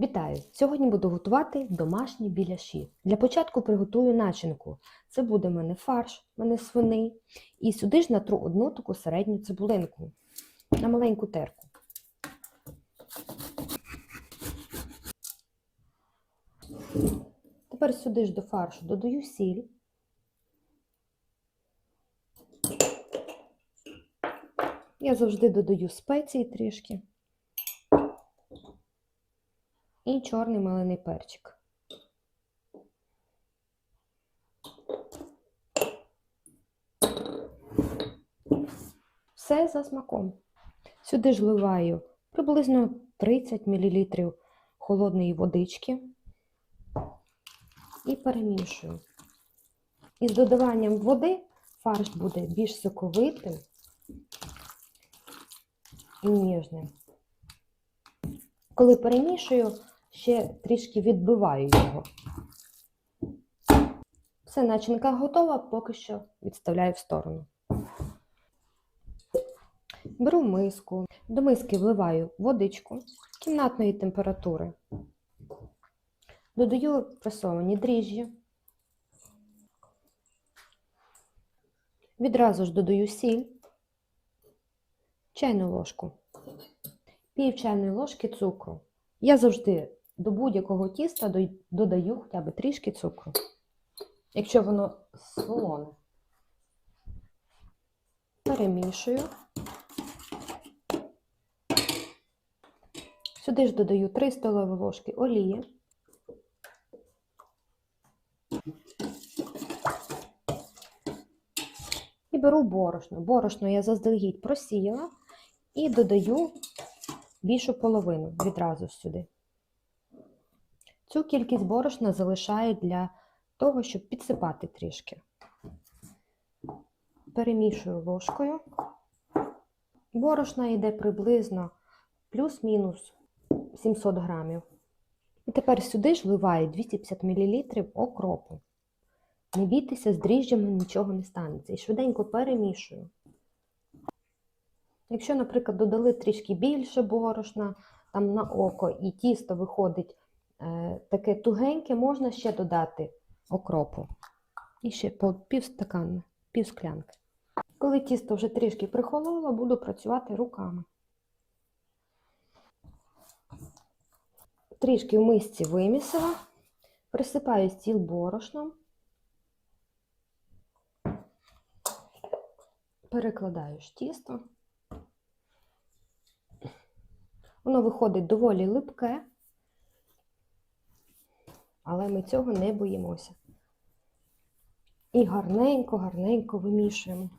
Вітаю! Сьогодні буду готувати домашні біляші. Для початку приготую начинку. Це буде в мене фарш, в мене свиний. І сюди ж натру одну таку середню цибулинку на маленьку терку. Тепер сюди ж до фаршу додаю сіль. Я завжди додаю спеції трішки. І чорний мелений перчик. Все за смаком. Сюди ж вливаю приблизно 30 мл холодної водички і перемішую. Із додаванням води фарш буде більш соковитим і ніжним. Коли перемішую, ще трішки відбиваю його. Все, начинка готова, поки що відставляю в сторону. Беру миску, до миски вливаю водичку кімнатної температури. Додаю пресовані дріжджі. Відразу ж додаю сіль, чайну ложку, пів чайної ложки цукру. Я завжди до будь-якого тіста додаю хоча б трішки цукру, якщо воно солоне. Перемішую. Сюди ж додаю 3 столові ложки олії. І беру борошно. Борошно я заздалегідь просіяла і додаю більшу половину відразу сюди. Цю кількість борошна залишаю для того, щоб підсипати трішки. Перемішую ложкою. Борошна йде приблизно плюс-мінус 700 грамів. І тепер сюди ж вливаю 250 мл окропу. Не бійтеся, з дріжджами нічого не станеться. І швиденько перемішую. Якщо, наприклад, додали трішки більше борошна там на око, і тісто виходить таке тугеньке, можна ще додати окропу. І ще по пів стакана, пів склянки. Коли тісто вже трішки прихололо, буду працювати руками. Трішки в мисці вимісила, присипаю стіл борошном, перекладаю ж тісто. Воно виходить доволі липке, але ми цього не боїмося. І гарненько, гарненько вимішуємо.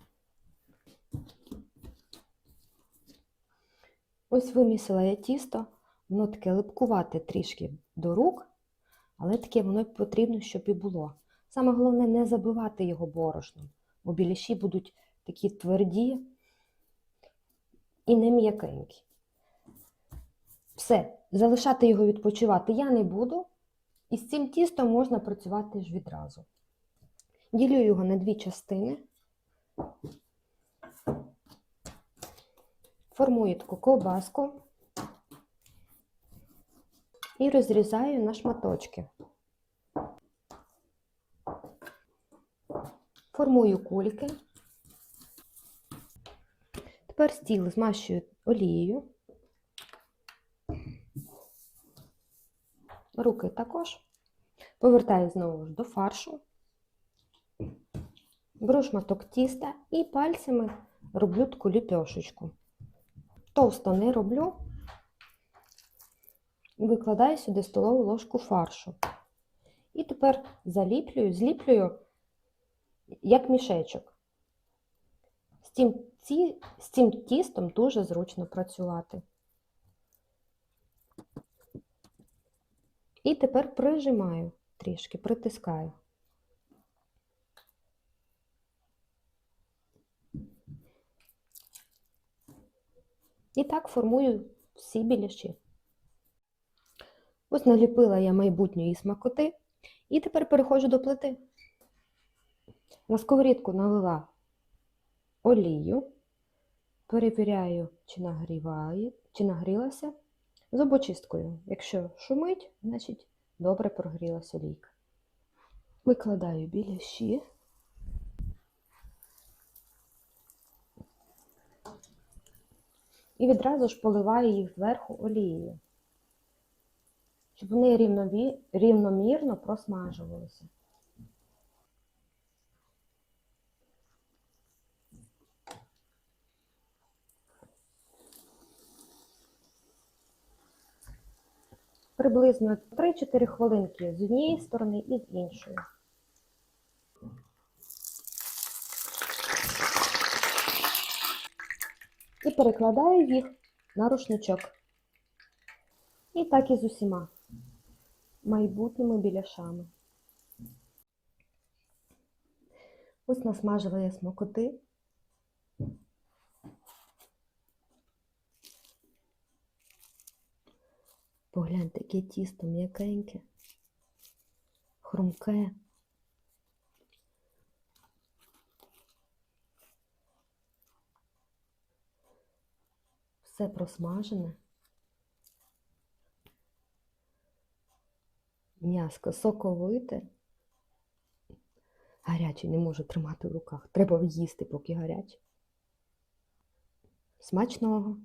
Ось вимісила я тісто, воно таке липкувате трішки до рук, але таке воно потрібно, щоб і було. Саме головне не забивати його борошном, бо біляші будуть такі тверді і не м'якенькі. Все, залишати його відпочивати я не буду. І з цим тістом можна працювати ж відразу. Ділю його на дві частини. Формую таку ковбаску і розрізаю на шматочки. Формую кульки. Тепер стіл змащую олією. Руки також. Повертаю знову ж до фаршу. Беру шматок тіста і пальцями роблю таку ліпешечку. Товсто не роблю. Викладаю сюди столову ложку фаршу. І тепер заліплюю, зліплюю як мішечок. З цим, ці, з цим тістом дуже зручно працювати. І тепер прижимаю трішки, притискаю. І так формую всі біляші. Ось наліпила я майбутньої смакоти. І тепер переходжу до плити. На сковорідку налила олію, перевіряю, чи нагріває, чи нагрілася. Зубочисткою. Якщо шумить, значить добре прогрілася олійка. Викладаю біляші. І відразу ж поливаю їх зверху олією, щоб вони рівномірно просмажувалися. Приблизно 3-4 хвилинки з однієї сторони і з іншої. І перекладаю їх на рушничок. І так і з усіма майбутніми біляшами. Ось насмажила я смокоти. Погляньте, яке тісто м'якеньке, хрумке. Все просмажене. М'яско соковите. Гарячий не можу тримати в руках. Треба їсти, поки гаряче. Смачного!